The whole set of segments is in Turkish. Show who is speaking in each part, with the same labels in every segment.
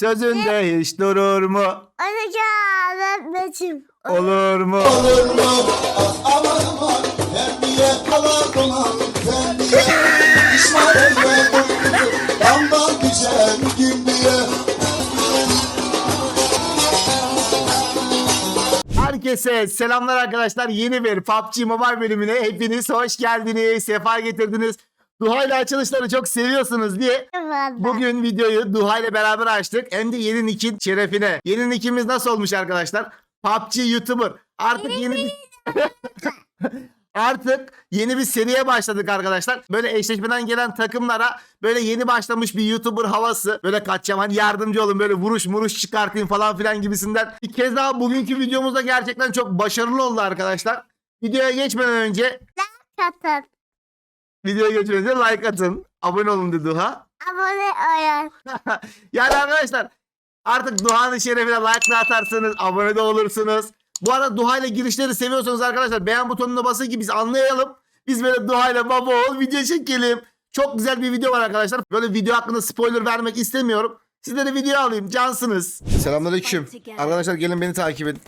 Speaker 1: Sözünde hiç durur mu?
Speaker 2: Anacığım öğretmenim.
Speaker 1: Olur mu?
Speaker 3: Olur mu? Aman aman terbiye alalım aman terbiye İsmail ve Durdu Damdan güzel güllüye
Speaker 1: Herkese selamlar arkadaşlar. Yeni bir PUBG Mobile bölümüne hepiniz hoş geldiniz. Sefa getirdiniz. Duha ile açılışları çok seviyorsunuz diye bugün videoyu Duha ile beraber açtık. Hem de yeni nick'in şerefine. Yeni nick'imiz nasıl olmuş arkadaşlar? PUBG YouTuber. Artık yeni bir... Artık yeni bir seriye başladık arkadaşlar. Böyle eşleşmeden gelen takımlara böyle yeni başlamış bir YouTuber havası. Böyle kaçacağım hani yardımcı olun böyle vuruş muruş çıkartayım falan filan gibisinden. Bir kez daha bugünkü videomuzda gerçekten çok başarılı oldu arkadaşlar. Videoya geçmeden önce
Speaker 2: Katın.
Speaker 1: Videoya geçmeden önce like atın. Abone olun dedi Duha.
Speaker 2: Abone olun.
Speaker 1: Yani arkadaşlar artık Duha'nın şerefine like de atarsanız abone de olursunuz. Bu arada Duha ile girişleri seviyorsanız arkadaşlar beğen butonuna basın ki biz anlayalım. Biz böyle Duha ile baba ol video çekelim. Çok güzel bir video var arkadaşlar. Böyle video hakkında spoiler vermek istemiyorum. Sizlere video alayım. Cansınız. Selamünaleyküm. Arkadaşlar gelin beni takip edin.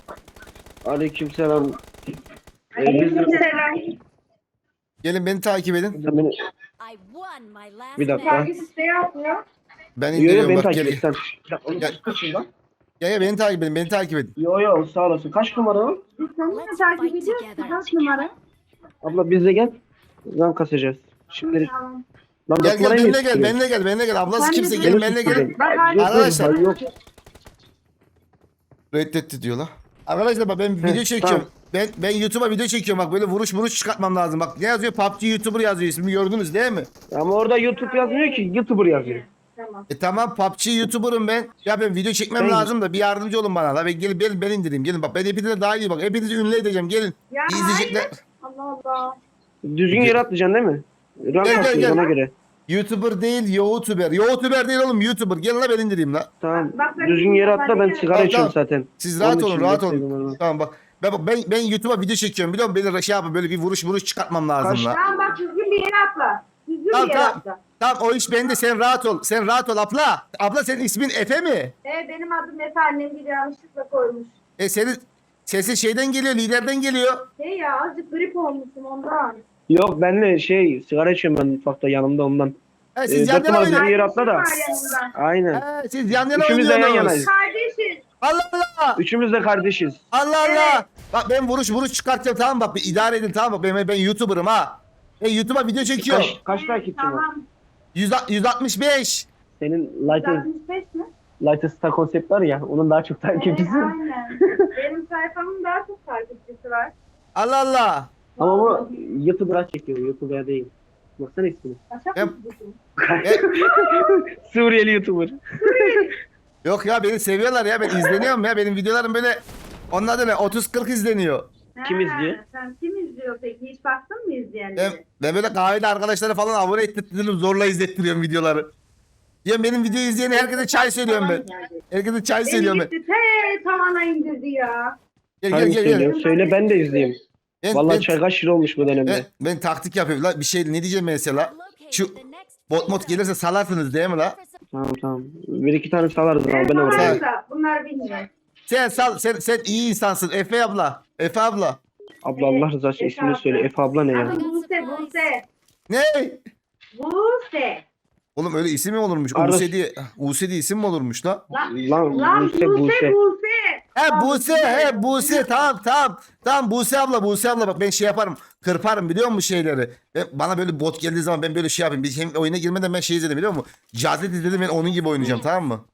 Speaker 4: Aleykümselam. Biz
Speaker 1: Gelin beni takip edin.
Speaker 4: beni,
Speaker 5: Bir
Speaker 4: dakika.
Speaker 1: Ben
Speaker 4: yo yo
Speaker 1: indiriyorum
Speaker 4: beni
Speaker 1: bak
Speaker 4: takip
Speaker 1: gelin.
Speaker 4: et sen. Bir dakika, oğlum,
Speaker 1: Gel.
Speaker 4: kaç şundan?
Speaker 1: Ya ya beni takip edin. Beni takip edin.
Speaker 4: Yo yo sağ olasın. Kaç numara o?
Speaker 5: Let's takip ediyoruz. Kaç numara?
Speaker 4: Abla biz de gel. Lan kasacağız. Şimdilik. Lan
Speaker 1: Gel gel benimle gel. Benimle gel. Benimle gel. Ablası
Speaker 5: Ben de
Speaker 1: kimse
Speaker 5: gelin,
Speaker 1: benimle gelin.
Speaker 4: Yok,
Speaker 1: Arkadaşlar.
Speaker 4: Yok.
Speaker 1: Reddetti diyor la. Arkadaşlar bak ben video çekiyorum. Ben ben YouTube'a video çekiyorum bak böyle vuruş vuruş çıkartmam lazım. Bak ne yazıyor? PUBG YouTuber yazıyor ismini gördünüz değil mi?
Speaker 4: Ama orada YouTube yazmıyor ki. YouTuber yazıyor.
Speaker 5: Tamam.
Speaker 1: E tamam PUBG YouTuber'ım ben. Ya ben video çekmem
Speaker 4: Ben-
Speaker 1: lazım da bir yardımcı olun bana. La ben gelin ben, ben indireyim. Gelin bak ben hepinize daha iyi bak. Hepinizi ünlü edeceğim. Gelin.
Speaker 5: Ya
Speaker 1: İzleyecekler.
Speaker 5: Allah Allah.
Speaker 4: Düzgün yere atlayacaksın değil mi? Rank
Speaker 1: Gel, gel, gel.
Speaker 4: ona göre.
Speaker 1: YouTuber değil, YouTuber. YouTuber değil oğlum, YouTuber. Gelin la ben indireyim la.
Speaker 4: Tamam.
Speaker 5: Bak,
Speaker 4: Düzgün yere atla ben sigara
Speaker 1: Tamam,
Speaker 4: içiyorum
Speaker 1: tamam.
Speaker 4: zaten.
Speaker 1: Siz rahat
Speaker 4: Onun
Speaker 1: olun,
Speaker 4: için
Speaker 1: rahat olun.
Speaker 4: onu.
Speaker 1: Tamam bak. Ben bak ben ben YouTube'a video çekiyorum biliyor musun? Beni şey yapın böyle bir vuruş vuruş çıkartmam lazım
Speaker 4: Kaç-
Speaker 1: la.
Speaker 5: Tamam bak düzgün bir yere atla. Düzgün
Speaker 1: Tamam
Speaker 5: bir yere
Speaker 1: tamam.
Speaker 5: atla.
Speaker 1: Tamam o iş bende sen rahat ol. Sen rahat ol abla. Abla senin ismin Efe mi?
Speaker 5: E, benim adım Efe annem bir yanlışlıkla koymuş.
Speaker 1: E senin sesi şeyden geliyor, liderden geliyor.
Speaker 5: Hey ya azıcık grip olmuşum ondan.
Speaker 4: Yok ben de şey sigara içiyorum ben mutfakta yanımda ondan.
Speaker 1: Ha,
Speaker 4: Ee,
Speaker 1: siz yan
Speaker 4: zaten
Speaker 1: yana
Speaker 4: az
Speaker 1: oynayın.
Speaker 4: bir yere atla da.
Speaker 5: Var yanımda.
Speaker 4: Aynen.
Speaker 1: Ha, siz yan yana
Speaker 4: Üçümüz de yan
Speaker 1: oynuyorsunuz.
Speaker 4: yanayız.
Speaker 5: Kardeşiz.
Speaker 1: Allah Allah.
Speaker 4: Üçümüz de kardeşiz.
Speaker 1: Allah Allah. Bak ben vuruş vuruş çıkartacağım tamam bak bir idare edin tamam bak ben, ben YouTuber'ım ha. Ben YouTube'a video çekiyorum.
Speaker 4: Kaç, kaç takipçin var?
Speaker 5: Tamam.
Speaker 1: 100, 165.
Speaker 4: Senin Light'ın
Speaker 5: 65 mi?
Speaker 4: Light'ın Star konsept var ya onun daha çok
Speaker 5: E,
Speaker 4: takipçisi.
Speaker 5: aynen. benim sayfamın daha çok takipçisi var.
Speaker 1: Allah Allah.
Speaker 4: Ama bu YouTuber'a çekiyor. YouTuber'a değil. Baksana ismini.
Speaker 5: Başak
Speaker 1: Yap.
Speaker 5: mısın?
Speaker 4: Suriyeli YouTuber.
Speaker 1: Yok ya beni seviyorlar ya ben izleniyorum ya benim videolarım böyle onlar da ne 30-40 izleniyor.
Speaker 4: Kim
Speaker 5: Ha,
Speaker 4: izliyor?
Speaker 5: Sen kim izliyor peki? Hiç baktın mı izleyenlere?
Speaker 1: Ben, ben böyle kahvede arkadaşlara falan abone ettirtiyorum zorla izlettiriyorum videoları. Ya benim video izleyeni herkese çay söylüyorum ben. Herkese çay söylüyorum
Speaker 5: Beni
Speaker 1: ben.
Speaker 5: gitti te tavana indirdi ya.
Speaker 1: Gel gel
Speaker 4: Hangi
Speaker 1: gel. gel.
Speaker 4: söylüyor? Söyle ben de izleyeyim.
Speaker 1: Ben,
Speaker 4: Vallahi
Speaker 1: ben,
Speaker 4: çay kaç lira olmuş bu dönemde.
Speaker 1: ben, ben taktik yapıyorum. La bir şey ne diyeceğim mesela? Şu bot mod gelirse salarsınız değil mi la?
Speaker 4: Tamam tamam. Bir iki tane salarız abi ben
Speaker 5: da bunlar bilmiyor.
Speaker 1: Sen sal sen sen iyi insansın Efe abla. Efe abla.
Speaker 4: Abla Allah rızası için ismini söyle. Efe abla ne ya?
Speaker 5: Buse, Buse.
Speaker 1: Ne?
Speaker 5: Buse.
Speaker 1: Oğlum öyle isim mi olurmuş? Use diye, Use diye isim mi olurmuş la?
Speaker 4: Lan
Speaker 5: Lan
Speaker 4: Buse
Speaker 5: Buse,
Speaker 4: Buse.
Speaker 1: He Buse, he Buse tamam tamam. Tamam Buse abla, Buse abla bak ben şey yaparım. Kırparım biliyor musun şeyleri? Ben, bana böyle bot geldiği zaman ben böyle şey yapayım. Bir hem oyuna girmeden ben şey izledim biliyor musun? Cazet izledim ben onun gibi oynayacağım tamam mı?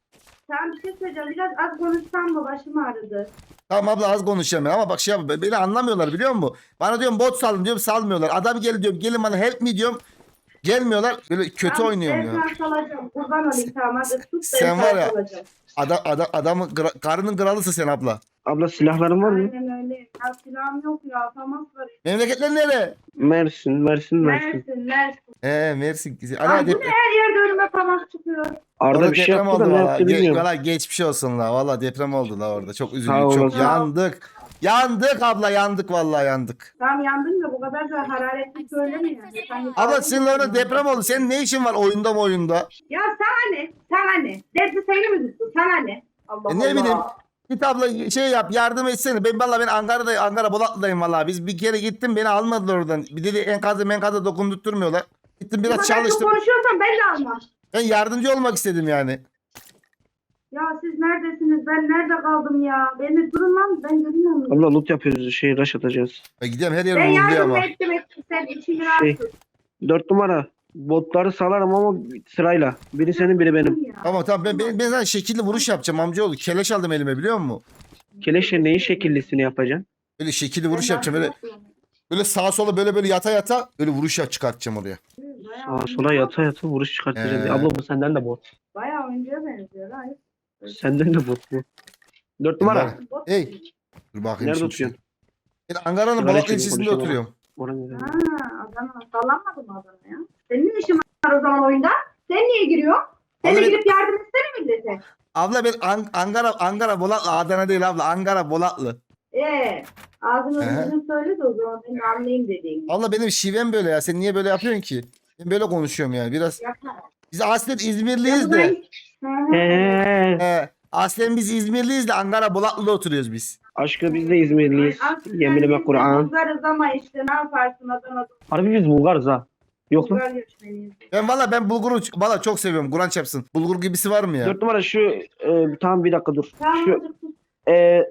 Speaker 5: Sen bir şey söyleyeceğim. Biraz az konuşsam mı başım ağrıdı.
Speaker 1: Tamam abla az konuşacağım ben ama bak şey yap beni anlamıyorlar biliyor musun? Bana diyorum bot salın diyorum salmıyorlar. Adam gel diyorum gelin bana help me diyorum. Gelmiyorlar. Böyle kötü
Speaker 5: Ben-
Speaker 1: oynuyorum ya.
Speaker 5: Ben salacağım. Kurban olayım tamam hadi tut. ben
Speaker 1: Sen var ya-
Speaker 5: salacağım.
Speaker 1: Adam, adam, adamın gra- karının kralısın sen abla.
Speaker 4: Abla silahların var mı?
Speaker 5: Aynen öyle. Ya silahım yok ya. Famas var.
Speaker 1: Memleketler nere?
Speaker 4: Mersin, Mersin, Mersin.
Speaker 5: Mersin, Mersin.
Speaker 1: He Mersin.
Speaker 5: Ay,
Speaker 1: Ana
Speaker 5: bu ne her yerde önüme famas çıkıyor.
Speaker 4: Arda
Speaker 1: Orada
Speaker 4: bir şey
Speaker 1: deprem
Speaker 4: yaptı da
Speaker 1: oldu
Speaker 4: ne
Speaker 1: valla.
Speaker 4: yaptı
Speaker 1: Ge-
Speaker 4: bilmiyorum.
Speaker 1: valla geçmiş olsun la. Valla deprem oldu la orada. Çok üzüldük. Çok
Speaker 4: olasın.
Speaker 1: yandık. Yandık abla yandık vallahi yandık.
Speaker 5: Tam yandın da bu kadar da hararetli söyleme yani. Sen-
Speaker 1: Abla senin orada deprem oldu. Senin ne işin var oyunda mı oyunda?
Speaker 5: Ya sana ne? Sana ne? Derdi seni mi tuttu? Sana ne? Allah
Speaker 1: E ne
Speaker 5: Allah.
Speaker 1: bileyim. Git abla şey yap yardım etsene. Ben valla ben Ankara'da Ankara Bolatlı'dayım valla. Biz bir kere gittim beni almadılar oradan. Bir dedi enkazı menkazı dokundurtmuyorlar. Gittim
Speaker 5: Bu
Speaker 1: biraz
Speaker 5: kadar çok
Speaker 1: çalıştım.
Speaker 5: konuşuyorsan ben de almam.
Speaker 1: Ben yardımcı olmak istedim yani.
Speaker 5: Ya siz neredesiniz? Ben nerede kaldım ya? Beni durun lan. Ben görmüyorum.
Speaker 4: Abla loot yapıyoruz. Şey rush atacağız.
Speaker 1: Ben gidiyorum her
Speaker 5: Ben
Speaker 1: vuruluyor
Speaker 5: yardım
Speaker 1: ama.
Speaker 5: ettim ettim. Sen içini
Speaker 4: Şey,
Speaker 5: rahatsız.
Speaker 4: Dört numara. Botları salarım ama sırayla. Biri senin biri benim.
Speaker 5: Ya.
Speaker 1: Tamam tamam ben, ben, ben zaten şekilli vuruş yapacağım amcaoğlu. Keleş aldım elime biliyor musun?
Speaker 4: Keleşe neyin şekillisini yapacaksın?
Speaker 1: Böyle şekilli vuruş
Speaker 5: Ben
Speaker 1: yapacağım. Böyle,
Speaker 5: yapıyorum.
Speaker 1: böyle sağa sola böyle böyle yata yata böyle vuruş yap çıkartacağım oraya.
Speaker 5: Bayağı
Speaker 4: Sağa sola yata yata vuruş çıkartacağız.
Speaker 1: Ee.
Speaker 4: Abla bu senden de bot.
Speaker 5: Bayağı oyuncuya benziyor. ha.
Speaker 4: Senden de bot bu. Dört numara.
Speaker 1: Hey. Dur bakayım
Speaker 4: Nerede
Speaker 1: şimdi.
Speaker 4: oturuyorsun?
Speaker 1: Ben Ankara'nın
Speaker 4: Sigara
Speaker 1: ilçesinde
Speaker 4: konuşalım.
Speaker 1: oturuyorum.
Speaker 4: Oranın
Speaker 5: Ha, Adana. Sallanmadı mı Adana ya? Senin işin var o zaman oyunda? Sen niye giriyorsun? Sen de
Speaker 1: Abi-
Speaker 5: girip yardım etsene millete.
Speaker 1: Abla ben An- Ankara Ankara Bolatlı Adana değil abla Ankara Bolatlı.
Speaker 5: Ee, ağzını
Speaker 1: He.
Speaker 5: söyle de o zaman ben de anlayayım dediğin.
Speaker 1: Abla benim şivem böyle ya. Sen niye böyle yapıyorsun ki? Ben böyle konuşuyorum yani. Biraz
Speaker 5: Yapma.
Speaker 1: biz aslen
Speaker 5: Ya
Speaker 1: İzmirliyiz
Speaker 5: bu da-
Speaker 1: de.
Speaker 5: Hı.
Speaker 4: He.
Speaker 1: He, aslen biz İzmirliyiz de Ankara Bolatlı'da oturuyoruz biz.
Speaker 4: Aşkı biz de İzmirliyiz. Yeminime Kur'an.
Speaker 5: Bulgarız ama işte ne yaparsın Adana'da
Speaker 4: Harbi biz Bulgarız ha. Yok.
Speaker 5: Bulgar göçmeniyiz.
Speaker 1: Ben valla ben bulguru valla çok seviyorum. Kur'an çarpsın. Bulgur gibisi var mı ya?
Speaker 4: Dört numara şu e, tamam bir dakika dur.
Speaker 5: Tamam.
Speaker 4: Şu
Speaker 5: dur.
Speaker 4: e,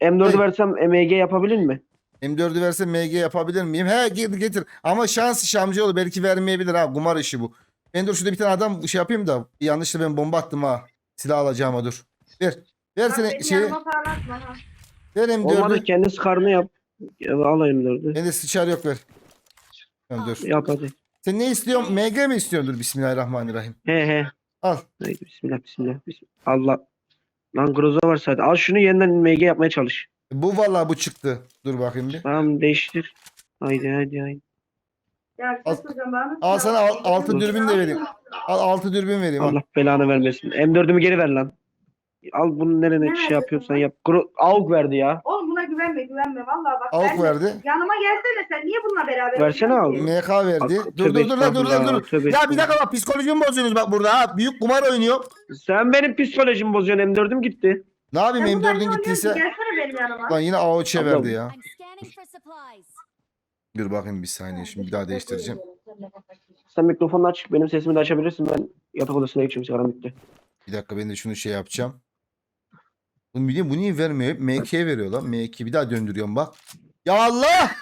Speaker 4: M4'ü
Speaker 1: Hey.
Speaker 4: versem MEG yapabilir mi?
Speaker 1: M4'ü verse MG yapabilir miyim? He getir getir. Ama şans Şamcıoğlu belki vermeyebilir ha. Kumar işi bu. Ben dur şurada bir tane adam şey yapayım da. Yanlışlıkla ben bomba attım ha. Silah alacağıma dur. Ver. Ver seni şey.
Speaker 5: yanıma parlatma ha.
Speaker 1: Ver
Speaker 4: Olmadı
Speaker 1: M4'ü.
Speaker 4: kendi skarını yap. Ya, al M4'ü.
Speaker 1: Bende sıçar yok ver. Tamam dur.
Speaker 4: Yap hadi.
Speaker 1: Sen ne istiyorsun? MG mi istiyorsun? Dur Bismillahirrahmanirrahim.
Speaker 4: He he.
Speaker 1: Al.
Speaker 4: Haydi bismillah bismillah. bismillah. Allah. Lan groza var sadece. Al şunu yeniden MG yapmaya çalış.
Speaker 1: Bu vallahi bu çıktı. Dur bakayım bir.
Speaker 4: Tamam değiştir. Haydi haydi haydi.
Speaker 5: Ya
Speaker 1: Al-
Speaker 5: bana.
Speaker 1: al sana al- altı dürbün de vereyim. Al altı dürbün vereyim. Al.
Speaker 4: Allah belanı vermesin. M4'ümü geri ver lan. Al bunu nereye
Speaker 5: Ne
Speaker 4: şey yapıyorsan yap. Gro AUG verdi ya.
Speaker 5: Oğlum buna güvenme güvenme. Vallahi bak.
Speaker 1: Avuk
Speaker 5: ben-
Speaker 1: verdi.
Speaker 5: Yanıma gelsene sen. Niye bununla beraber?
Speaker 4: Versene
Speaker 5: ki?
Speaker 1: MK verdi.
Speaker 4: Bak,
Speaker 1: Dur
Speaker 4: tövbe
Speaker 1: dur dur lan dur
Speaker 4: estağfurullah,
Speaker 1: dur.
Speaker 4: tövbe
Speaker 1: Ya bir dakika bak psikolojimi bozuyorsunuz bak burada ha. Büyük kumar oynuyor.
Speaker 4: Sen benim psikolojimi bozuyorsun. M4'üm gitti.
Speaker 1: Ne yapayım
Speaker 5: Sen bunlar
Speaker 1: M4'ün
Speaker 5: ne
Speaker 1: gittiyse.
Speaker 5: Gelsene benim yanıma.
Speaker 1: Lan yine
Speaker 4: Abla-
Speaker 1: verdi ya.
Speaker 6: I'm scanning for supplies.
Speaker 1: Dur bakayım bir saniye şimdi bir daha değiştireceğim.
Speaker 4: Sen mikrofonunu aç. Benim sesimi de açabilirsin. Ben yatak odasına geçiyorum. Sigaram bitti.
Speaker 1: Bir dakika ben de şunu şey yapacağım. Bunu bileyim bu niye vermiyor? Hep MK veriyor lan. MK bir daha döndürüyorum bak. Ya Allah!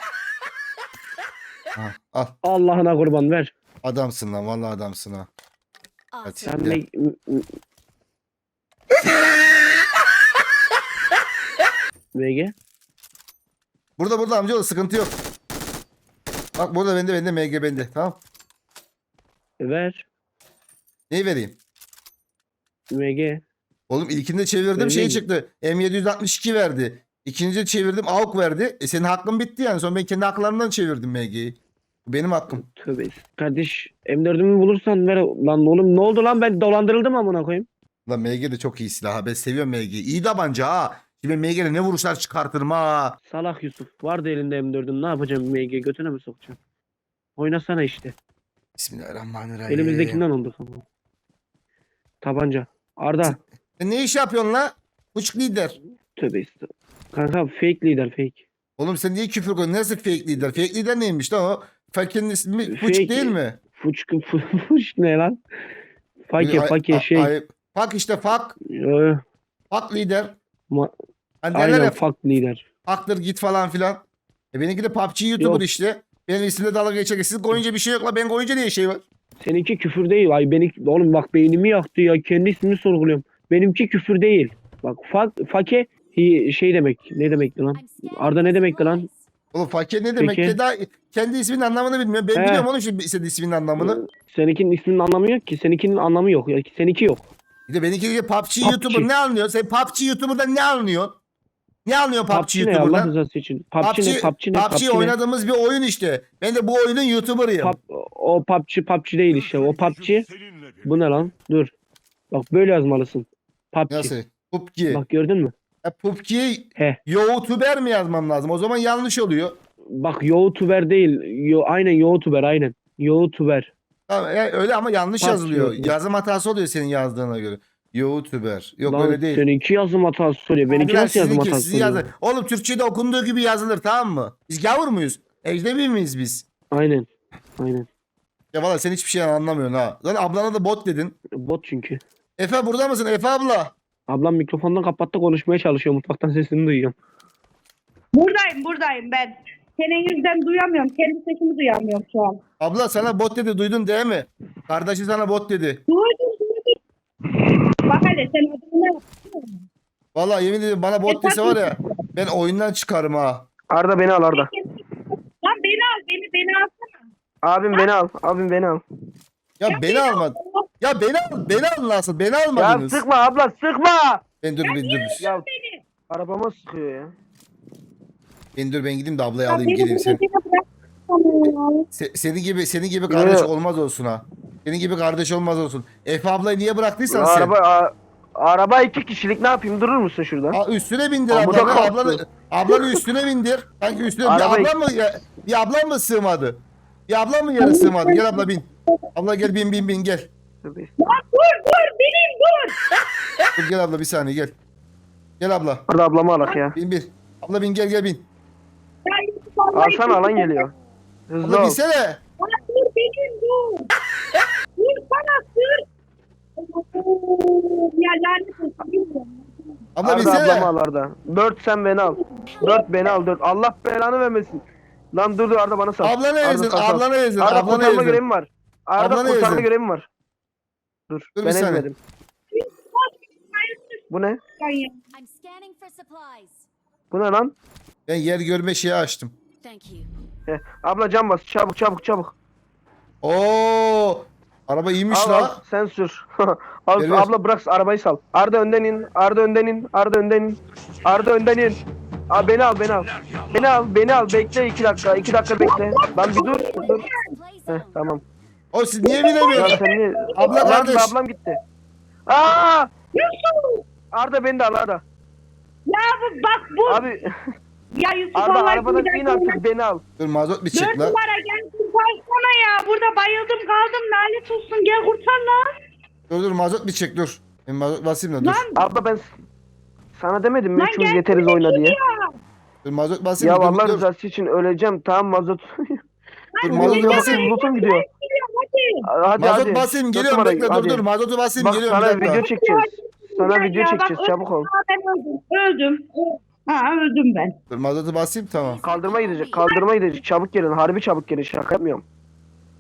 Speaker 1: Ha, al
Speaker 4: Allah'ına kurban ver.
Speaker 1: adamsın lan vallahi adamsın ha.
Speaker 6: Awesome.
Speaker 4: Sen m- MG.
Speaker 1: Burada burada amcaoğlu sıkıntı yok. Bak burada bende bende MG bende tamam.
Speaker 4: E, Ver.
Speaker 1: Neyi vereyim?
Speaker 4: MG.
Speaker 1: Oğlum ilkinde çevirdim
Speaker 4: Öyle
Speaker 1: şey
Speaker 4: mi?
Speaker 1: çıktı. M762 verdi. İkinci çevirdim AUK verdi. E senin hakkın bitti yani. Sonra ben kendi haklarımdan çevirdim MG'yi. Bu benim hakkım.
Speaker 4: Tövbe. Kardeş M4'ümü bulursan ver. Lan oğlum ne oldu lan ben dolandırıldım amına koyayım.
Speaker 1: Lan MG de çok iyi silah. Ben seviyorum MG'yi. İyi tabanca ha. Ben MG'yle ne vuruşlar çıkartırım ha.
Speaker 4: Salak Yusuf. Vardı elinde M4'ün. Ne yapacağım MG? Götüne mi sokacağım? Oynasana işte.
Speaker 1: Bismillahirrahmanirrahim.
Speaker 4: Elimizdekinden olduk ama. Tabanca. Arda.
Speaker 1: Sen ne iş yapıyorsun la? Uçuk lider.
Speaker 4: Tövbe estağfurullah. Kanka fake lider fake.
Speaker 1: Oğlum sen niye küfür koyuyorsun? Nasıl fake lider? Fake lider neymiş lan o? Fakerin ismi
Speaker 4: Fake-
Speaker 1: değil mi?
Speaker 4: Fuçk fuç ne lan? Fake
Speaker 1: Ay-
Speaker 4: fake şey.
Speaker 1: ay- Fak işte fak.
Speaker 4: Ee,
Speaker 1: Fak lider.
Speaker 4: Ma-
Speaker 1: Hani derler
Speaker 4: aynen
Speaker 1: ya
Speaker 4: fak lider.
Speaker 1: faktır git falan filan. E benimki de PUBG YouTuber
Speaker 4: Yok.
Speaker 1: işte. Benim isimde dalga geçecek. Siz koyunca bir şey yok la. Ben koyunca diye şey var.
Speaker 4: Seninki küfür değil. Ay beni oğlum bak beynimi yaktı ya. Kendi ismini sorguluyorum. Benimki küfür değil. Bak fak fake hi- şey demek. Ne demekti lan? Arda ne demekti lan?
Speaker 1: Oğlum fakir ne demek?
Speaker 4: Peki.
Speaker 1: Ki daha kendi isminin anlamını bilmiyorum. Ben
Speaker 4: He.
Speaker 1: biliyorum onun için senin isminin anlamını.
Speaker 4: Seninkinin isminin anlamı yok ki. Seninkinin anlamı yok. Ya, seninki yok.
Speaker 1: Bir de benimki de PUBG,
Speaker 4: PUBG.
Speaker 1: YouTuber ne anlıyor? Sen PUBG YouTuber'dan ne anlıyorsun? Ne anlıyor PUBG,
Speaker 4: PUBG ne Allah
Speaker 1: YouTuber'dan?
Speaker 4: rızası için? PUBG, ne?
Speaker 1: PUBG,
Speaker 4: PUBG ne?
Speaker 1: PUBG,
Speaker 4: PUBG ne?
Speaker 1: oynadığımız bir oyun işte. Ben de bu oyunun YouTuber'ıyım.
Speaker 4: Pub- o PUBG PUBG değil işte. O PUBG. Bu ne lan? Dur. Bak böyle yazmalısın. PUBG.
Speaker 1: Nasıl? PUBG.
Speaker 4: Bak gördün mü?
Speaker 1: E, PUBG'ye
Speaker 4: He.
Speaker 1: YouTuber mi yazmam lazım? O zaman yanlış oluyor.
Speaker 4: Bak YouTuber değil. Yo, aynen YouTuber aynen. YouTuber.
Speaker 1: Tamam, e, öyle ama yanlış
Speaker 4: Bak,
Speaker 1: yazılıyor.
Speaker 4: YouTuber.
Speaker 1: Yazım hatası oluyor senin yazdığına göre. YouTuber. Yok
Speaker 4: Lan
Speaker 1: öyle değil.
Speaker 4: Seninki yazım hatası soruyor. Benimki
Speaker 1: Biraz
Speaker 4: nasıl yazım
Speaker 1: sizinki,
Speaker 4: hatası
Speaker 1: sizin
Speaker 4: soruyor?
Speaker 1: yazı- Oğlum Türkçe'de okunduğu gibi yazılır tamam mı? Biz gavur muyuz? Ecnebi miyiz biz?
Speaker 4: Aynen. Aynen.
Speaker 1: Ya valla sen hiçbir şey anlamıyorsun ha. Lan ablana da bot dedin.
Speaker 4: Bot çünkü.
Speaker 1: Efe burada mısın Efe abla?
Speaker 4: Ablam mikrofondan kapattı konuşmaya çalışıyor. Mutfaktan sesini duyuyorum.
Speaker 5: Buradayım buradayım ben. Senin yüzden duyamıyorum. Kendi sesimi duyamıyorum şu an.
Speaker 1: Abla sana bot dedi duydun değil mi? Kardeşi sana bot dedi.
Speaker 5: Duydum duydum. Bak hele sen adını?
Speaker 1: Valla yemin ederim bana bot
Speaker 5: E,
Speaker 1: dese var ya ben oyundan çıkarım ha.
Speaker 4: Arda beni al Arda.
Speaker 5: Lan beni al beni beni alsana.
Speaker 4: Abim beni al. Abim beni al.
Speaker 1: Ya beni almadın. Ya beni al, beni alın nasıl? Beni
Speaker 4: Ya
Speaker 1: almadınız.
Speaker 4: sıkma abla sıkma.
Speaker 1: Ben dur ben dur.
Speaker 4: Ya
Speaker 5: Beni.
Speaker 4: arabama sıkıyor ya.
Speaker 1: Ben dur ben gideyim de ablayı
Speaker 5: Ya
Speaker 1: alayım
Speaker 5: beni
Speaker 1: geleyim sen.
Speaker 5: şekilde bıraksana ya.
Speaker 1: Se- senin gibi senin gibi kardeş olmaz olsun ha. Senin gibi kardeş olmaz olsun. Efe ablayı niye bıraktıysan sen?
Speaker 4: Araba a- araba iki kişilik ne yapayım durur musun şurada?
Speaker 1: Aa, üstüne bindir
Speaker 4: Aa, bu da
Speaker 1: ablanı.
Speaker 4: kalktı.
Speaker 1: Ablanı, ablanı üstüne bindir. Sanki üstüne
Speaker 4: Araba-
Speaker 1: bir ablan mı ya, bir ablan mı sığmadı? Bir ablan mı yere sığmadı? Gel abla bin. Abla gel bin bin bin gel.
Speaker 5: Lan dur dur benim dur.
Speaker 1: Dur gel abla bir saniye gel. Gel abla.
Speaker 4: Arda ablamı alak ya.
Speaker 1: Bin bin. Abla bin gel gel bin.
Speaker 5: Vallahi
Speaker 4: Alsana alan geliyor. Hızlı
Speaker 1: Abla
Speaker 4: ol.
Speaker 1: binsene.
Speaker 5: Lan dur benim dur. Dur sana dur. Ya lanet olsun. bilmiyorum.
Speaker 1: Abla
Speaker 4: Arda
Speaker 1: binsene.
Speaker 4: ablamı al Arda. Dört sen beni al. Dört beni al dört. Allah belanı vermesin. Lan dur dur Arda bana sal.
Speaker 1: Ablana
Speaker 4: Arda
Speaker 1: ezin,
Speaker 4: sal, sal.
Speaker 1: ablana ezin,
Speaker 4: Arda
Speaker 1: ablana
Speaker 4: kurtarma görevim var. Arda
Speaker 1: Ablana
Speaker 4: kurtarma görevim var. Dur,
Speaker 1: Dur bir
Speaker 4: ben
Speaker 1: saniye.
Speaker 4: ezmedim. Bu ne?
Speaker 5: Lan ya.
Speaker 6: I'm scanning for supplies.
Speaker 4: Bu ne lan?
Speaker 1: Ben yer görme şeyi açtım.
Speaker 6: Thank you.
Speaker 4: Heh. Abla cam bas çabuk çabuk çabuk.
Speaker 1: Oo! Araba iyiymiş
Speaker 4: Al, al,
Speaker 1: la.
Speaker 4: sen sür. al,
Speaker 1: ver.
Speaker 4: abla bırak arabayı sal. Arda önden in. Arda önden in. Arda önden in. Arda önden in. Aa, beni al beni al. Beni al beni al. Bekle iki dakika. iki dakika bekle. Lan bir dur. dur. Heh, tamam.
Speaker 1: O siz niye
Speaker 4: Ya
Speaker 1: binemiyorsunuz?
Speaker 4: sen niye?
Speaker 1: Abla
Speaker 4: Lan,
Speaker 1: kardeş.
Speaker 4: Ablam gitti. Aa! Arda beni de al Arda.
Speaker 5: Ya bu bak bu.
Speaker 4: Abi
Speaker 5: ya Yusuf
Speaker 4: Arda
Speaker 5: vallahi
Speaker 4: arabadan in artık beni al.
Speaker 1: Dur mazot bir
Speaker 5: Dört
Speaker 1: çek la.
Speaker 5: numara gel kurtarsana ya. Burada bayıldım kaldım. Lanet olsun gel kurtar lan.
Speaker 1: Dur dur mazot bir çek dur. Ben mazot basayım da dur.
Speaker 5: Lan
Speaker 4: Abla ben sana demedim mi
Speaker 5: lan
Speaker 4: üçümüz
Speaker 5: gel.
Speaker 4: yeteriz oyna diye.
Speaker 5: Ya.
Speaker 1: Dur mazot basayım
Speaker 4: Ya
Speaker 1: dur,
Speaker 4: Allah
Speaker 1: dur.
Speaker 4: rızası için öleceğim. Tamam mazot.
Speaker 1: Dur
Speaker 5: Lan
Speaker 1: mazot
Speaker 5: gel,
Speaker 1: basayım.
Speaker 5: gel,
Speaker 4: gidiyor.
Speaker 5: gel, Hadi.
Speaker 4: Hadi
Speaker 1: Mazot
Speaker 4: hadi.
Speaker 1: basayım
Speaker 4: Dört
Speaker 1: geliyorum
Speaker 4: numara,
Speaker 1: bekle dur
Speaker 4: hadi.
Speaker 1: dur mazotu basayım
Speaker 4: Bak
Speaker 1: geliyorum
Speaker 4: sana
Speaker 1: bir dakika.
Speaker 4: video çekeceğiz. Sana
Speaker 5: Ya,
Speaker 4: video
Speaker 5: bak,
Speaker 4: çekeceğiz çabuk ol.
Speaker 5: Ben öldüm. Öldüm. Ha öldüm ben.
Speaker 1: Mazotu basayım tamam.
Speaker 4: Kaldırma gidecek kaldırma gidecek çabuk gelin harbi çabuk gelin şaka yapmıyorum.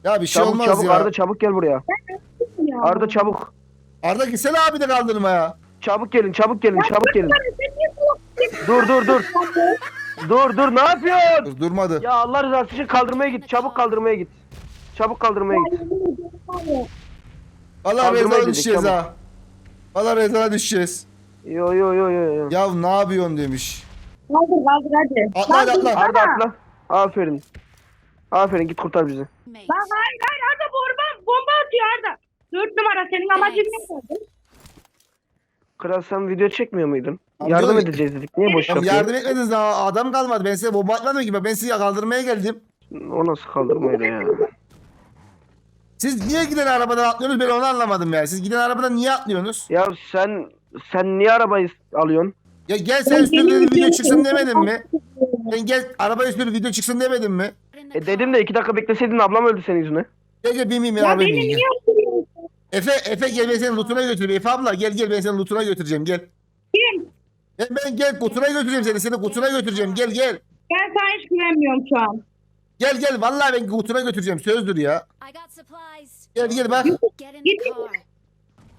Speaker 1: Ya bir şey
Speaker 4: Çabuk
Speaker 1: olmaz
Speaker 4: çabuk
Speaker 1: ya.
Speaker 4: Arda çabuk gel buraya.
Speaker 5: Ya.
Speaker 4: Arda çabuk.
Speaker 1: Arda gitsene abi de kaldırma ya.
Speaker 4: Çabuk gelin çabuk gelin çabuk gelin. Dur dur dur. Dur dur ne yapıyorsun?
Speaker 1: Dur durmadı.
Speaker 4: Ya Allah rızası için kaldırmaya git çabuk kaldırmaya git. Çabuk kaldırmaya git.
Speaker 1: Valla
Speaker 4: Kaldırma
Speaker 1: rezana düşeceğiz
Speaker 4: çabuk.
Speaker 1: ha. Valla rezana düşeceğiz.
Speaker 4: Yo yo yo yo yo.
Speaker 1: Ya ne yapıyorsun demiş.
Speaker 5: Kaldır kaldır hadi.
Speaker 1: Atla, hadi, atla.
Speaker 4: Arda atla. Aferin. Aferin git kurtar bizi.
Speaker 5: Lan hayır hayır Arda bomba, bomba atıyor Arda. Dört numara senin amacın ne oldu?
Speaker 4: Kral sen video çekmiyor muydun?
Speaker 1: Abi
Speaker 4: Yardım
Speaker 1: yok.
Speaker 4: edeceğiz dedik. Niye boş
Speaker 1: Oğlum
Speaker 4: yapıyorsun?
Speaker 1: yardım etmediniz daha adam kalmadı. Ben size bomba atmadım ki. Ben sizi kaldırmaya geldim.
Speaker 4: O nasıl kaldırmaydı ya?
Speaker 1: Siz niye giden arabadan atlıyorsunuz ben onu anlamadım ya. Siz giden arabadan niye atlıyorsunuz?
Speaker 4: Ya sen sen niye arabayı alıyorsun?
Speaker 1: Ya gel sen üstünde bir video çıksın demedim mi? Ben gel araba üstünde video çıksın demedim mi?
Speaker 4: E dedim de iki dakika bekleseydin ablam öldü senin yüzüne.
Speaker 1: Gel gel bin bin bin
Speaker 5: Ya
Speaker 1: arabaya
Speaker 5: beni
Speaker 1: bin.
Speaker 5: niye
Speaker 1: Gel.
Speaker 5: öldürüyorsun?
Speaker 1: Efe Efe gel ben seni lootuna götüreyim. Efe abla gel gel ben seni lootuna götüreceğim gel.
Speaker 5: Kim?
Speaker 1: Gel ben gel kutuna götüreceğim seni. Seni kutuna götüreceğim. Gel gel.
Speaker 5: Ben sana hiç güvenmiyorum şu an.
Speaker 1: Gel gel vallahi ben kutuna götüreceğim. Sözdür ya.
Speaker 6: I got supplies.
Speaker 1: Gel gel bak.
Speaker 6: Get in the car.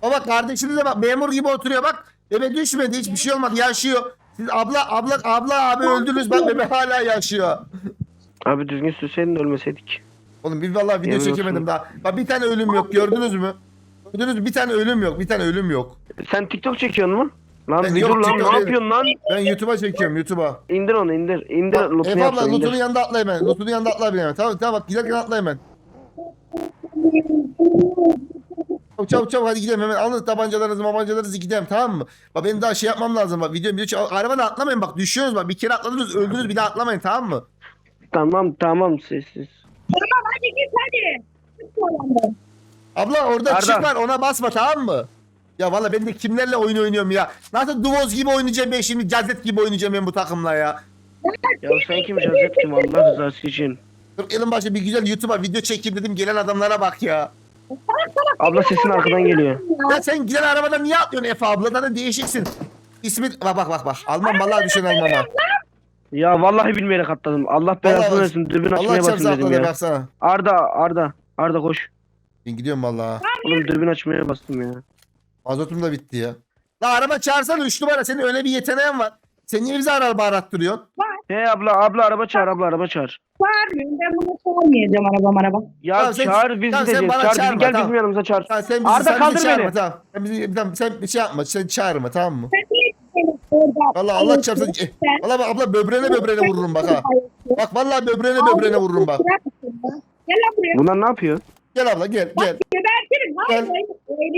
Speaker 1: Baba kardeşiniz de bak memur gibi oturuyor bak. Bebe düşmedi hiçbir şey olmadı yaşıyor. Siz abla abla abla abi öldünüz bak bebe hala yaşıyor.
Speaker 4: Abi düzgün sürseydin ölmeseydik.
Speaker 1: Oğlum bir vallahi video
Speaker 4: Yemin
Speaker 1: çekemedim
Speaker 4: olsun.
Speaker 1: daha. Bak bir tane ölüm yok gördünüz mü? Gördünüz mü? Bir tane ölüm yok. Bir tane ölüm yok.
Speaker 4: Sen TikTok çekiyorsun mu? Lan
Speaker 1: Ben
Speaker 4: bir
Speaker 1: yok,
Speaker 4: dur lan
Speaker 1: TikTok
Speaker 4: ne yapıyorsun lan?
Speaker 1: Ben YouTube'a çekiyorum YouTube'a.
Speaker 4: İndir onu indir. İndir
Speaker 1: Bak, Efe abla
Speaker 4: yapsana
Speaker 1: Lutun'un
Speaker 4: indir.
Speaker 1: yanında atla hemen. Lutun'un yanında atla hemen. Tamam tamam bak giderken atla hemen. Çabuk çabuk çabuk hadi gidelim hemen alın tabancalarınızı mabancalarınızı gidelim tamam mı? Bak benim daha şey yapmam lazım bak video video arabadan atlamayın bak düşüyorsunuz bak bir kere atladınız öldünüz bir daha atlamayın tamam mı?
Speaker 4: Tamam tamam sessiz.
Speaker 5: Tamam hadi git hadi.
Speaker 1: Abla orada
Speaker 4: Arda.
Speaker 1: çift var ona basma tamam mı? Ya valla ben de kimlerle oyun oynuyorum ya. Nasıl Duvoz gibi oynayacağım ben şimdi Cazet gibi oynayacağım ben bu takımla ya.
Speaker 4: Ya sen kim Cazet kim Allah rızası için.
Speaker 1: 40 yılın başı bir güzel YouTube'a video çekeyim dedim gelen adamlara bak ya.
Speaker 4: Abla sesin arkadan geliyor.
Speaker 1: Ya sen giden arabadan niye atlıyorsun Efe abla? Da değişiksin. İsmi bak bak bak bak. Almam vallahi düşen almam ha.
Speaker 4: Ya vallahi bilmeyerek atladım. Allah belasını versin.
Speaker 1: Allah
Speaker 4: açmaya basın dedim
Speaker 1: atladı
Speaker 4: ya.
Speaker 1: baksana.
Speaker 4: Arda Arda Arda koş.
Speaker 1: Ben gidiyorum vallahi.
Speaker 4: Oğlum dürbün açmaya bastım ya.
Speaker 1: Mazotum da bitti ya. La araba çağırsana 3 numara senin öyle bir yeteneğin var. Sen niye bize araba arattırıyorsun?
Speaker 4: He abla abla araba çağır abla araba çağır.
Speaker 5: Çağırmıyorum ben bunu çağırmayacağım araba araba.
Speaker 4: Ya
Speaker 1: Tamam, sen-
Speaker 4: çağır bizi
Speaker 1: tamam, sen
Speaker 4: çağır.
Speaker 1: bana
Speaker 4: Çağır bizi
Speaker 1: çağırma,
Speaker 4: gel
Speaker 1: tamam.
Speaker 4: bizim yanımıza çağır.
Speaker 1: Ha, sen bizi,
Speaker 4: Arda
Speaker 1: sen bizi
Speaker 4: kaldır
Speaker 1: çağırma
Speaker 4: beni.
Speaker 1: tamam. Sen, bizi, tamam, sen bir şey yapma. Sen çağırma tamam mı?
Speaker 5: Sen niye beni orada?
Speaker 1: Vallahi Allah çarpsın. Eh,
Speaker 5: Sen-
Speaker 1: Vallahi bak abla böbreğine böbreğine vururum bak ha. Bak vallahi böbreğine böbreğine vururum bak.
Speaker 5: Gel lan buraya.
Speaker 4: Bunlar ne yapıyor?
Speaker 1: Gel abla gel gel.
Speaker 5: Gebertirim. Hayır.
Speaker 1: Gel.
Speaker 5: hayır.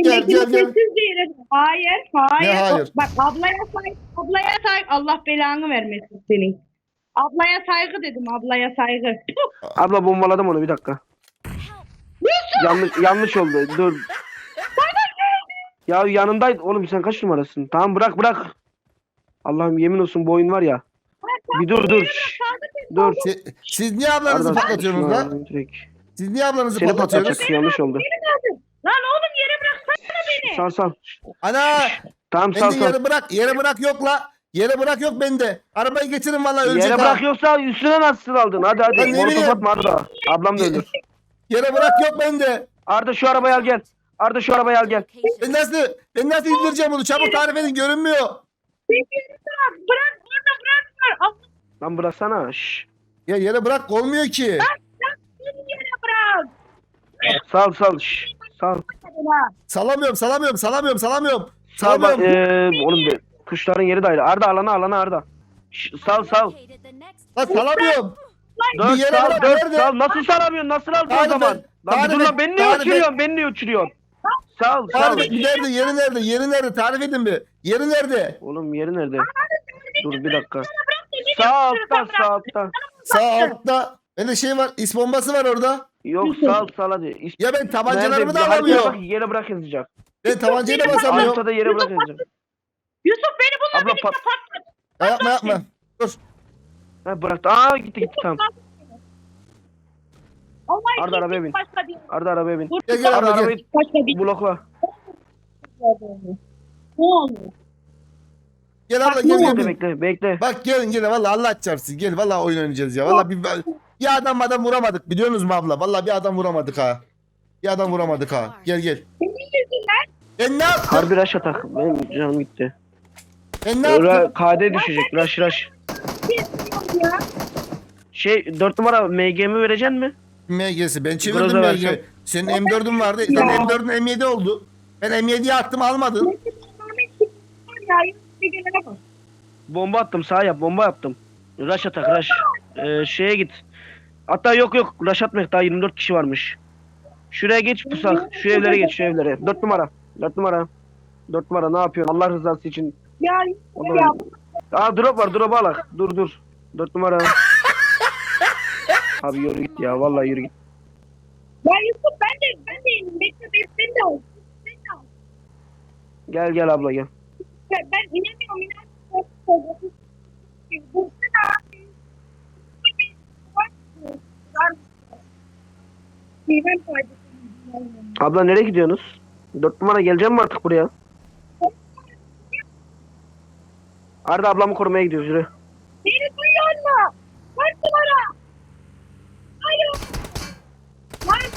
Speaker 1: Gel,
Speaker 5: Elindeki
Speaker 1: gel, gel.
Speaker 5: sessizce yere- Hayır. Hayır.
Speaker 1: Ne hayır?
Speaker 5: Bak ablaya saygı. Ablaya saygı. Allah belanı vermesin senin. Ablaya saygı dedim. Ablaya saygı.
Speaker 4: Abla bombaladım onu bir dakika. Yanlış yanlış oldu. Dur. Ya yanındaydı. Oğlum sen kaç numarasın? Tamam bırak bırak. Allah'ım yemin olsun bu oyun var ya. Bir dur dur. Dur.
Speaker 1: Siz, siz niye ablanızı
Speaker 4: Arda,
Speaker 1: patlatıyorsunuz lan?
Speaker 4: direkt.
Speaker 1: Siz niye ablanızı
Speaker 4: Seni
Speaker 1: patlatıyorsunuz?
Speaker 4: patlatacak yanlış oldu.
Speaker 5: Lan oğlum yere bıraksana beni.
Speaker 4: Sal sal.
Speaker 1: Ana!
Speaker 4: Tamam sal
Speaker 1: Bende
Speaker 4: sal.
Speaker 1: yere bırak. Yere bırak yok la. Yere bırak yok bende. Arabayı getirin vallahi ölecek
Speaker 4: Yere
Speaker 1: ha.
Speaker 4: bırak yoksa üstüne nasıl aldın? Hadi hadi.
Speaker 1: Ben ne
Speaker 4: Molotof
Speaker 1: bileyim.
Speaker 4: atma Arda. Ablam da ölür.
Speaker 1: Yere bırak yok bende.
Speaker 4: Arda şu arabayı al gel. Arda şu arabayı al gel.
Speaker 1: Ben nasıl ben nasıl indireceğim bunu? Çabuk tarif edin görünmüyor.
Speaker 5: Bırak. Bırak orada bırak. Allah
Speaker 4: Lan bıraksana. Şş.
Speaker 1: Ya yere bırak olmuyor ki.
Speaker 5: yere bırak.
Speaker 4: Sal sal. Şş. Sal.
Speaker 1: Salamıyorum salamıyorum salamıyorum salamıyorum.
Speaker 4: Sal bak.
Speaker 1: Salamıyorum.
Speaker 4: Ee, oğlum be. Kuşların yeri de ayrı. Arda alana alana Arda. Şş, sal sal.
Speaker 1: Lan salamıyorum. Bir
Speaker 4: Dört
Speaker 1: yere
Speaker 4: sal
Speaker 1: bırak,
Speaker 4: dört
Speaker 1: nerede?
Speaker 4: sal. Nasıl salamıyorsun? Nasıl aldın o
Speaker 1: Tarif
Speaker 4: zaman?
Speaker 1: et,
Speaker 4: Lan
Speaker 1: tarif
Speaker 4: dur lan
Speaker 1: et,
Speaker 4: beni niye
Speaker 1: tarif et.
Speaker 4: uçuruyorsun? Beni niye uçuruyorsun? Sal sal.
Speaker 1: Tarif. Nerede? Yeri nerede? Yeri nerede? Tarif edin bir. Yeri nerede?
Speaker 4: Oğlum yeri nerede? Dur bir dakika. Sağ altta sağ altta.
Speaker 1: Sağ altta. Bende şey var. is bombası var orada.
Speaker 4: Yok sal sal hadi. İs-
Speaker 1: Ya ben tabancalarımı
Speaker 4: Nerede?
Speaker 1: da
Speaker 4: haritaya Bak
Speaker 1: alamıyorum.
Speaker 4: yere bırak yazacak.
Speaker 1: Ben tabancayı da basamıyorum.
Speaker 4: Haritada yere bırak yazacak.
Speaker 5: Yusuf beni bununla
Speaker 4: Abla
Speaker 5: birlikte
Speaker 4: pat.
Speaker 5: patlat.
Speaker 1: Ya Yapma yapma. Dur.
Speaker 4: Ha bıraktı. Aa gitti gitti tamam.
Speaker 5: Allah
Speaker 4: Arda arabaya bin.
Speaker 5: Başka bir
Speaker 4: Arda arabaya bin.
Speaker 1: Gel gel
Speaker 4: Arda
Speaker 1: abla gel.
Speaker 4: arabayı
Speaker 5: başka bir
Speaker 4: blokla.
Speaker 5: Ne?
Speaker 1: Gel abla gel gel.
Speaker 4: Bekle
Speaker 1: gel.
Speaker 4: bekle bekle.
Speaker 1: Bak gelin gelin valla Allah çarpsın. Gel valla oyun oynayacağız ya. Valla bir, bir adam adam vuramadık biliyorsunuz mu abla? Valla bir adam vuramadık ha. Bir adam vuramadık ha. Gel gel.
Speaker 5: Senin yüzünden
Speaker 1: Ben ne yaptım?
Speaker 4: Harbi rush atak. Benim canım gitti.
Speaker 1: Ben ne yaptım?
Speaker 4: Ra KD düşecek. Rush rush.
Speaker 5: ya.
Speaker 4: Şey 4 numara MG'mi vereceksin mi?
Speaker 1: MG'si ben
Speaker 4: Groza
Speaker 1: çevirdim
Speaker 4: versiyon.
Speaker 1: MG. Senin M4'ün vardı. Senin M4'ün M7 oldu. Ben M7'yi attım almadın.
Speaker 5: Ya bir gelene bak.
Speaker 4: Bomba attım sağa yap bomba yaptım. Rush atak rush. Ee, şeye git. Hatta yok yok rush atmak daha 24 kişi varmış. Şuraya geç pusak. Şu evlere geç şu evlere. 4 numara. 4 numara. 4 numara ne yapıyorsun? Allah rızası için.
Speaker 5: Ya
Speaker 4: Onu
Speaker 5: ya.
Speaker 4: Aa drop var drop alak. Dur dur. 4 numara. Abi yürü git ya vallahi yürü git.
Speaker 5: Ya Yusuf ben de ben de. Bekle ben, ben de. Ben de.
Speaker 4: Gel gel abla gel.
Speaker 5: Ben, ben inemiyorum inemiyorum.
Speaker 4: Abla nereye gidiyorsunuz? 4 numara geleceğim mi artık buraya? Arda ablamı korumaya gidiyoruz yürü.
Speaker 5: Beni duyuyor mu? Kaç numara? Alo. Lan.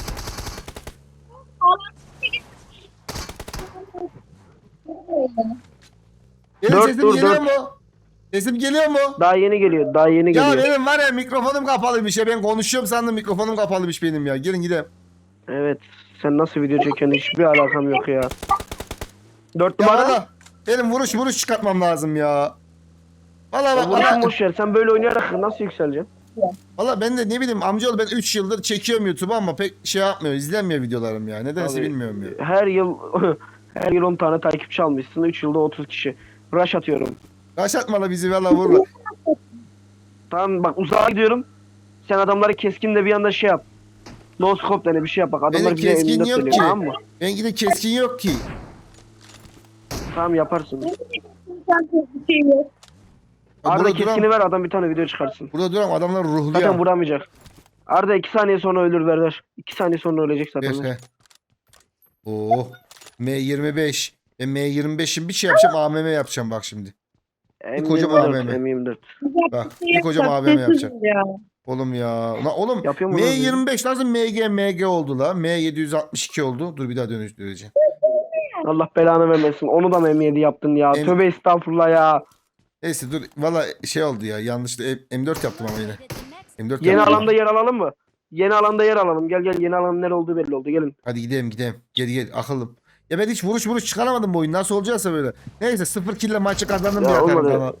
Speaker 1: Benim
Speaker 4: Dört,
Speaker 1: sesim
Speaker 4: dur,
Speaker 1: geliyor
Speaker 4: dört.
Speaker 1: mu? Sesim geliyor mu?
Speaker 4: Daha yeni geliyor daha yeni
Speaker 1: Ya
Speaker 4: geliyor.
Speaker 1: benim var ya mikrofonum kapalıymış ya. Ben konuşuyorum sandım mikrofonum kapalıymış benim ya. Gelin gidelim.
Speaker 4: Evet sen nasıl video çekiyorsun hiçbir alakam yok ya. 4
Speaker 1: Ya
Speaker 4: numara.
Speaker 1: valla benim vuruş vuruş çıkartmam lazım ya. Valla bak
Speaker 4: Vuruşun
Speaker 1: valla.
Speaker 4: boş ver sen böyle oynayarak nasıl yükseleceksin?
Speaker 1: Valla ben de ne bileyim amcaoğlu ben 3 yıldır çekiyorum YouTube'u ama pek şey yapmıyor. izlenmiyor videolarım ya. Nedense
Speaker 4: Abi,
Speaker 1: bilmiyorum ya.
Speaker 4: Her yıl her yıl 10 tane takipçi almışsın. 3 yılda 30 kişi. Rush atıyorum.
Speaker 1: Kaç atmalı bizi valla vurla.
Speaker 4: Tamam bak uzağa gidiyorum. Sen adamları keskin de bir anda şey yap. No scope dene bir şey yap bak. Adamlar
Speaker 1: Benim
Speaker 4: bize
Speaker 1: keskin
Speaker 4: M24
Speaker 1: yok
Speaker 4: deniyor,
Speaker 1: ki.
Speaker 4: Tamam mı?
Speaker 1: Benimki de keskin yok ki.
Speaker 4: Tamam yaparsın.
Speaker 5: Bir şey yok.
Speaker 4: Arda
Speaker 1: burada
Speaker 4: keskini ver adam bir tane video çıkarsın.
Speaker 1: burada duram adamlar
Speaker 4: Zaten
Speaker 1: ruhluyor.
Speaker 4: vuramayacak. Arda 2 saniye sonra ölür ver. 2 saniye sonra ölecek zaten.
Speaker 1: He. Oo. M25. Ben M25'in bir şey yapacağım AMM yapacağım bak şimdi.
Speaker 4: M24,
Speaker 1: kocaman AVM.
Speaker 4: M24.
Speaker 1: Bak bir kocaman AVM yapacağım.
Speaker 5: Ya.
Speaker 1: Oğlum ya. Ulan oğlum
Speaker 4: Yapıyor mu?
Speaker 1: M25 nasıl MG MG oldu la? M762 oldu. Dur bir daha dönüştüreceğim.
Speaker 4: Allah belanı vermesin. Onu da mı M7 yaptın ya?
Speaker 1: M-
Speaker 4: Tövbe estağfurullah ya.
Speaker 1: Neyse dur valla şey oldu ya yanlışlıkla M- M4 yaptım ama yine.
Speaker 6: The next
Speaker 1: M4
Speaker 4: Yeni
Speaker 1: yaptım.
Speaker 4: alanda yer alalım mı? Yeni alanda yer alalım. Gel gel yeni alanın nere olduğu belli oldu. Gelin.
Speaker 1: Hadi gidelim gidelim. Gel gel akıllım. Ya ben hiç vuruş vuruş çıkaramadım bu oyun. Nasıl olacaksa böyle. Neyse sıfır kille maçı kazandım diye
Speaker 4: Ya
Speaker 1: atarım
Speaker 4: olmadı.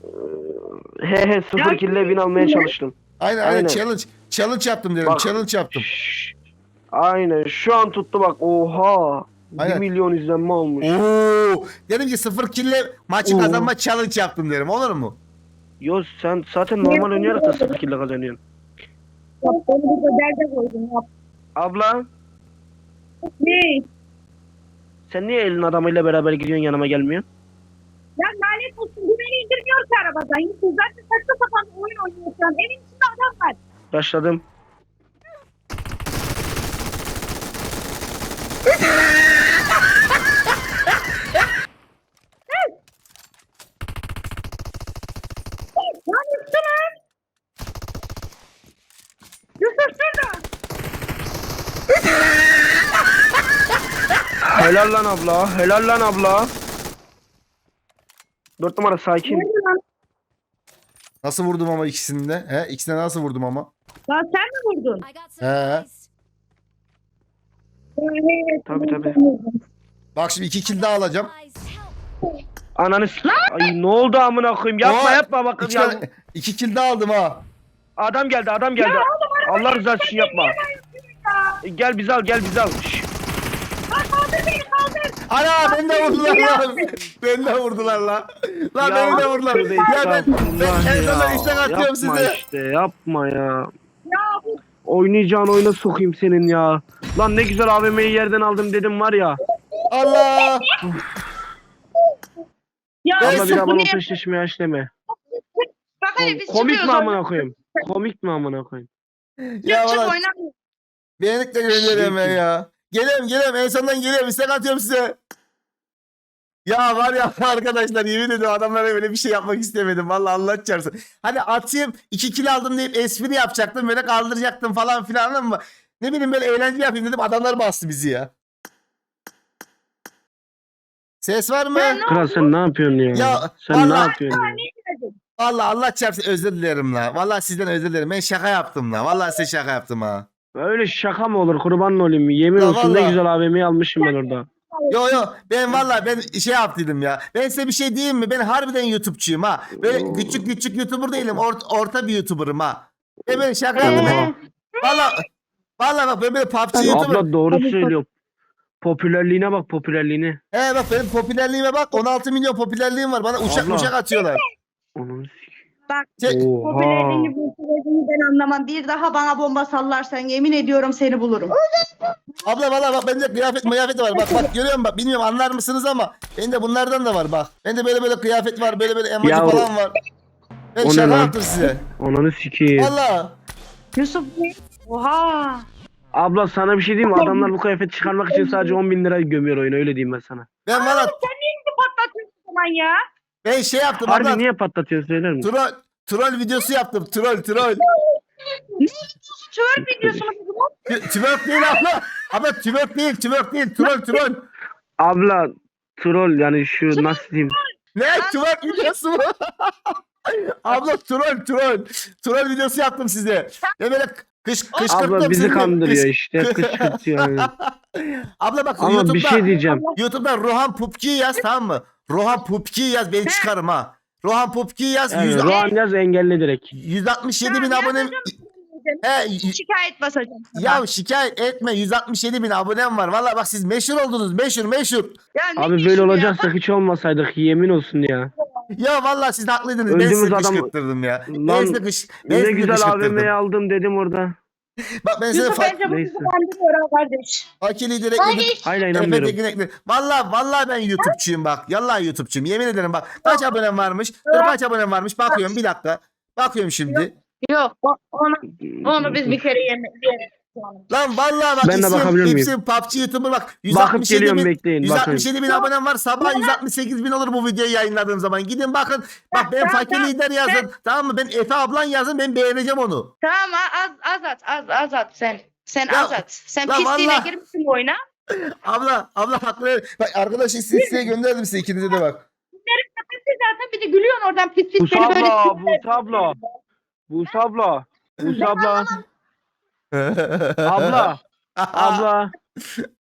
Speaker 1: sana.
Speaker 4: He he sıfır kille win almaya çalıştım.
Speaker 1: Aynen aynen,
Speaker 4: Aynen.
Speaker 1: challenge. Challenge yaptım dedim.
Speaker 4: Bak.
Speaker 1: Challenge yaptım.
Speaker 4: Şşş. Aynen şu an tuttu bak. Oha.
Speaker 1: Aynen.
Speaker 4: 1 milyon izlenme olmuş.
Speaker 1: Oo, dedim ki sıfır kille maçı
Speaker 4: Oo.
Speaker 1: kazanma challenge yaptım derim. Olur mu?
Speaker 4: Yo sen zaten normal oynayarak da sıfır kille kazanıyorsun.
Speaker 5: Bak, Beni burada derde koydun. Yap.
Speaker 4: Abla
Speaker 5: Ne?
Speaker 4: sen niye elin adamıyla beraber gidiyorsun yanıma gelmiyorsun?
Speaker 5: Ya lanet olsun. Bu beni indirmiyor ki arabadan. Yusuf zaten saçma sapan oyun oynuyor şu an. Evin içinde adam var.
Speaker 4: Başladım.
Speaker 5: Lan Yusuf lan. Yusuf şurada.
Speaker 4: Helal lan abla. Helal lan abla. Dört numara sakin.
Speaker 1: Nasıl vurdum ama ikisini de? He? İkisine nasıl vurdum ama?
Speaker 5: Lan sen mi vurdun?
Speaker 6: I got supplies.
Speaker 4: Tabii, tabii.
Speaker 1: Bak şimdi iki kill daha alacağım.
Speaker 6: Supplies. Help.
Speaker 4: Ananı s- Ay ne oldu amına koyayım? Yapma
Speaker 1: Oo,
Speaker 4: yapma bak
Speaker 1: İki,
Speaker 4: ya.
Speaker 1: tane- iki kill daha aldım ha.
Speaker 4: Adam geldi adam geldi. Allah rızası için yapma. E, Gel bizi al gel bizi al. Şş,
Speaker 5: Lan kaldır beni kaldır.
Speaker 1: Ana beni de vurdular lan. beni de vurdular lan. Lan
Speaker 4: ya,
Speaker 1: beni de vurdular.
Speaker 4: tövbe
Speaker 1: Ya ben, ben
Speaker 4: estağfurullah
Speaker 1: en sonunda
Speaker 4: ya.
Speaker 1: istek atıyorum
Speaker 4: Yapma
Speaker 1: size.
Speaker 4: işte yapma ya.
Speaker 5: Ya bu
Speaker 4: Oynayacağın oyuna sokayım senin ya. Lan ne güzel AVM'yi yerden aldım dedim var ya.
Speaker 1: Allah.
Speaker 5: Ya
Speaker 1: Ben
Speaker 4: bir daha
Speaker 5: bu
Speaker 4: bana
Speaker 5: ne?
Speaker 4: peşleşmeye açlama.
Speaker 5: Bak hadi biz
Speaker 4: Komik mi
Speaker 5: çıkıyoruz.
Speaker 4: amına koyayım? Komik mi amına koyayım?
Speaker 1: Ya
Speaker 5: Çık çık
Speaker 1: valla beğenlik de gönderiyorum ben ya. Geliyorum geliyorum en sonundan geliyorum istek atıyorum size. Ya var ya arkadaşlar yemin ediyorum adamlara böyle bir şey yapmak istemedim. Vallahi Allah çarpsın. Hani atayım 2 kilo aldım deyip espri yapacaktım böyle kaldıracaktım falan filan ama ne bileyim böyle eğlence yapayım dedim adamlar bastı bizi ya. Ses var mı?
Speaker 5: Ya ne
Speaker 4: Kral sen ne yapıyorsun ya?
Speaker 1: Ya,
Speaker 4: sen ne
Speaker 1: vallahi-
Speaker 4: yapıyorsun ya?
Speaker 1: Vallahi Allah çarpsın özür dilerim la. Vallahi sizden özür dilerim. Ben şaka yaptım la. Vallahi size şaka yaptım ha.
Speaker 4: Öyle şaka mı olur kurban olayım yemin
Speaker 1: Ya
Speaker 4: olsun ne
Speaker 1: vallahi.
Speaker 4: güzel AVM'yi almışım ben orada.
Speaker 1: Yo yo ben vallahi ben şey yaptıydım ya. Ben size bir şey diyeyim mi? Ben harbiden YouTube'çuyum ha. Böyle
Speaker 4: Oo.
Speaker 1: küçük küçük YouTuber değilim. Orta, orta bir YouTuber'ım ha. Ben böyle şaka yaptım.
Speaker 5: Ee?
Speaker 1: Vallahi vallahi bak ben böyle PUBG YouTuber.
Speaker 4: Abla doğru söylüyor. Popülerliğine bak popülerliğine.
Speaker 1: He bak benim popülerliğime bak. 16 milyon popülerliğim var. Bana uçak
Speaker 4: Abla.
Speaker 1: uçak atıyorlar.
Speaker 4: Onun
Speaker 5: Bak bu söylediğini ben anlamam. Bir daha bana bomba sallarsan yemin ediyorum seni bulurum.
Speaker 1: Abla valla bak bende kıyafet kıyafet var. Bak bak görüyor musun? Bak bilmiyorum anlar mısınız ama bende bunlardan da var bak. Bende böyle böyle kıyafet var. Böyle böyle emoji
Speaker 4: Ya o-
Speaker 1: falan var. Ben
Speaker 4: o ne
Speaker 1: şaka
Speaker 4: lan?
Speaker 1: yaptım size.
Speaker 4: Ananı sikeyim.
Speaker 1: Valla.
Speaker 5: Yusuf ne? Oha.
Speaker 4: Abla sana bir şey diyeyim mi? Adamlar bu kıyafeti çıkarmak için sadece 10 bin lira gömüyor oyunu öyle diyeyim ben sana.
Speaker 1: Ben valla
Speaker 5: Sen niye bizi patlatıyorsun o zaman ya?
Speaker 1: Ben şey yaptım.
Speaker 4: Harbi
Speaker 1: abla.
Speaker 4: niye patlatıyorsun söyler misin?
Speaker 1: Troll, troll videosu yaptım. Troll troll.
Speaker 5: Twerk videosunu buldum.
Speaker 1: T- Twerk değil abla. Abla twerk değil twerk değil. Troll troll.
Speaker 4: Abla troll yani şu nasıl diyeyim?
Speaker 1: Ne twerk videosu mu? abla troll troll. Troll videosu yaptım size. Ne böyle kış kışkırttım
Speaker 4: Abla bizi
Speaker 1: sizi.
Speaker 4: kandırıyor
Speaker 1: Kış-
Speaker 4: işte kışkırtıyor. yani.
Speaker 1: Abla bak
Speaker 4: Ama
Speaker 1: YouTube'da
Speaker 4: bir şey diyeceğim.
Speaker 1: YouTube'da Rohan Pupki yaz tamam mı? Rohan Pupki yaz ben çıkarım ha. Rohan Popki yaz.
Speaker 4: Yani,
Speaker 1: 100
Speaker 4: Rohan yaz engelle direkt.
Speaker 1: 167 bin abone. He,
Speaker 5: Şikayet basacağım. sana.
Speaker 1: ya şikayet etme 167 bin abonem var. Valla bak siz meşhur oldunuz meşhur meşhur.
Speaker 5: Ya
Speaker 4: Abi böyle
Speaker 5: ya?
Speaker 4: olacaksa hiç olmasaydık yemin olsun ya.
Speaker 1: Ya valla siz haklıydınız. ben
Speaker 4: Öldüğümüz
Speaker 1: sizi
Speaker 4: adam-
Speaker 1: kışkırttırdım ya. Ben
Speaker 4: Lan,
Speaker 1: sizi kış, ben
Speaker 4: Ne güzel. AVM'yi aldım dedim orada.
Speaker 1: Bak ben size
Speaker 5: Yusuf bence bu
Speaker 4: Neyse.
Speaker 5: bende de kardeş.
Speaker 1: fakirliği direkt edip
Speaker 4: Hala inanmıyorum.
Speaker 1: Tekin ekle. Valla valla ben YouTube'çuyum bak. Yallah YouTube'çuyum. Yemin ederim bak. Kaç abonem varmış? Dur kaç abonem varmış? Bakıyorum bir dakika. Bakıyorum şimdi.
Speaker 5: Yok o- onu, onu biz bir kere yemedik.
Speaker 1: Lan vallahi bak
Speaker 4: Ben de bakabilir miyim?
Speaker 1: isim PUBG YouTuber bak.
Speaker 4: Bakıp
Speaker 1: 167
Speaker 4: geliyorum
Speaker 1: bin,
Speaker 4: bekleyin. Bakın.
Speaker 1: 167 bin abonem var. Sabah 168 bin olur bu videoyu yayınladığım zaman. Gidin bakın. Bak ben fakir lider yazın. Tamam mı? Ben Efe ablan yazın. Ben beğeneceğim onu.
Speaker 5: Tamam az az at az az at sen. Sen
Speaker 1: Ya,
Speaker 5: az at. Sen pisliğine
Speaker 1: vallahi-
Speaker 5: girmişsin bu oyuna.
Speaker 1: Abla, abla haklı. Bak arkadaş size gönderdim size ikinize de bak.
Speaker 5: Zaten bir de gülüyorsun oradan pis pis
Speaker 4: Buse
Speaker 5: seni böyle
Speaker 4: abla,
Speaker 5: sinirler-
Speaker 4: Buse abla. Buse abla. Abla. Abla. Abla.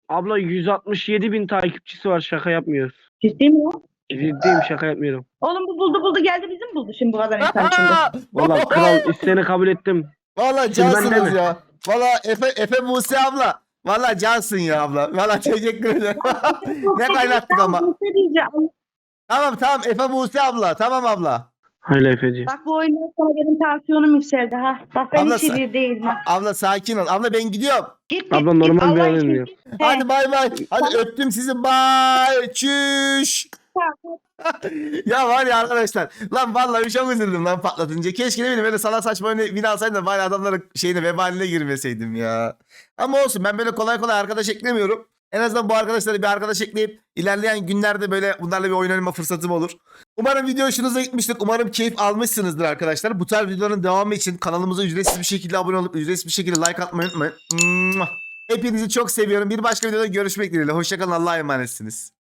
Speaker 4: Abla 167 bin takipçisi var şaka yapmıyoruz.
Speaker 5: Ciddi mi? ya?
Speaker 4: Ciddiyim şaka yapmıyorum.
Speaker 5: Oğlum bu buldu buldu geldi bizim buldu şimdi bu kadar insan içinde.
Speaker 4: Valla kral isteğini kabul ettim.
Speaker 1: Valla cansınız ya. Valla Efe, Efe Buse abla. Valla cansın ya abla. Valla teşekkür ederim. ne kaynattık ama. Tamam tamam Efe Buse abla. Tamam abla.
Speaker 4: Hayla Efeci.
Speaker 5: Bak bu oyundan sonra benim tansiyonum yükseldi ha. Bak ben
Speaker 1: Abla
Speaker 5: hiç iyi
Speaker 1: sen-
Speaker 5: bir değilim ha.
Speaker 1: Abla sakin ol. Abla ben gidiyorum.
Speaker 5: Git git.
Speaker 4: Abla
Speaker 5: git.
Speaker 4: normal bir
Speaker 5: Allah
Speaker 4: oyun
Speaker 5: için
Speaker 4: diyor.
Speaker 5: git.
Speaker 1: Hadi bay bay. Hadi öptüm sizi. Bay. Çüş.
Speaker 5: Tamam.
Speaker 1: ya var ya arkadaşlar. Lan vallahi çok üzüldüm lan patlatınca. Keşke ne bileyim böyle salak saçma oyunu win alsaydım da bari adamların şeyine vebaline girmeseydim ya. Ama olsun ben böyle kolay kolay arkadaş eklemiyorum. En azından bu arkadaşları bir arkadaş ekleyip ilerleyen günlerde böyle bunlarla bir oyun oynama fırsatım olur. Umarım video hoşunuza gitmiştir. Umarım keyif almışsınızdır arkadaşlar. Bu tarz videoların devamı için kanalımıza ücretsiz bir şekilde abone olup ücretsiz bir şekilde like atmayı unutmayın. Hepinizi çok seviyorum. Bir başka videoda görüşmek dileğiyle. Hoşçakalın. Allah'a emanetsiniz.